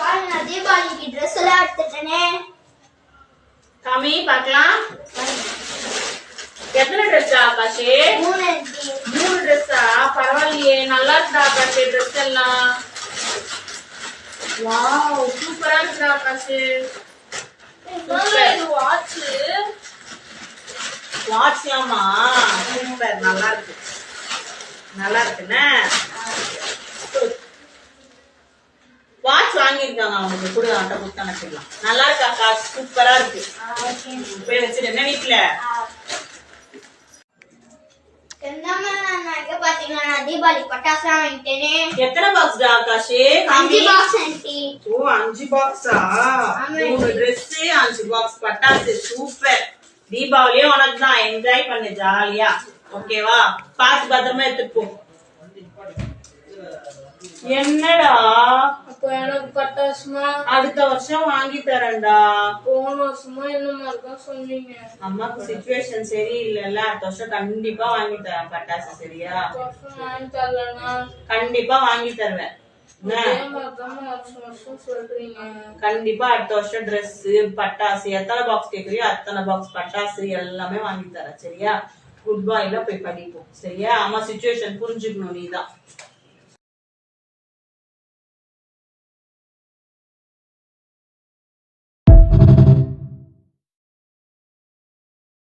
பாருங்க நான் தீபாவளிக்கு ட்ரெஸ் எல்லாம் எடுத்துட்டேனே. காமி பார்க்கலாம். எத்தனை ட்ரெஸ் ஆகாஷ்? மூணு மூணு ட்ரெஸ்ஸா பரவாயில்லையே நல்லா இருக்குடா ஆகாஷ் ட்ரெஸ் எல்லாம். வாவ் சூப்பரா இருக்குடா ஆகாஷ். வாட்ச் வாட்ச்லாமா சூப்பர் நல்லா இருக்கு. நல்லா இருக்குண்ணே வாட்ச் வாங்கியிருக்காங்க அவங்களுக்கு கூட அட்டை கொடுத்து அனுப்பிடலாம் நல்லா இருக்கு? அக்கா சூப்பரா இருக்கு. போய் வச்சிரு. என்ன வீட்டுல தீபாவளி எத்தனை பாக்ஸ் ஆகாஷ்? அஞ்சு பாக்ஸ் ஓ அஞ்சு பாக்ஸா ஆமா. மூணு Dress அஞ்சு பாக்ஸ் பட்டாசு. சூப்பர். தீபாவளியே உனக்கு தான். என்ஜாய் பண்ணு ஜாலியா ஓகேவா பார்த்து பத்திரமா எடுத்துட்டு போ. என்னடா? அப்ப பட்டாசுமா அடுத்த வருஷம் வாங்கி தரேன்டா. போன வருஷமா என்ன மாதிரி தான் சொன்னீங்க. அம்மாக்கு சுச்சுவேஷன் சரியில்லைல்ல அடுத்த வருஷம் கண்டிப்பா வாங்கி தரேன் பட்டாசு சரியா? வருஷம் வாங்கி தரலனா? கண்டிப்பா வாங்கி தருவேன். வருஷம் வருஷம் கண்டிப்பா அடுத்த வருஷம் Dress பட்டாசு எத்தனை பாக்ஸ் கேக்குறியோ அத்தனை பாக்ஸ் பட்டாசு எல்லாமே வாங்கி தரேன் சரியா? குட் பாய்ல போய் படிப்போம் சரியா? அம்மா சுச்சுவேஷன் புரிஞ்சுக்கணும் நீதான்.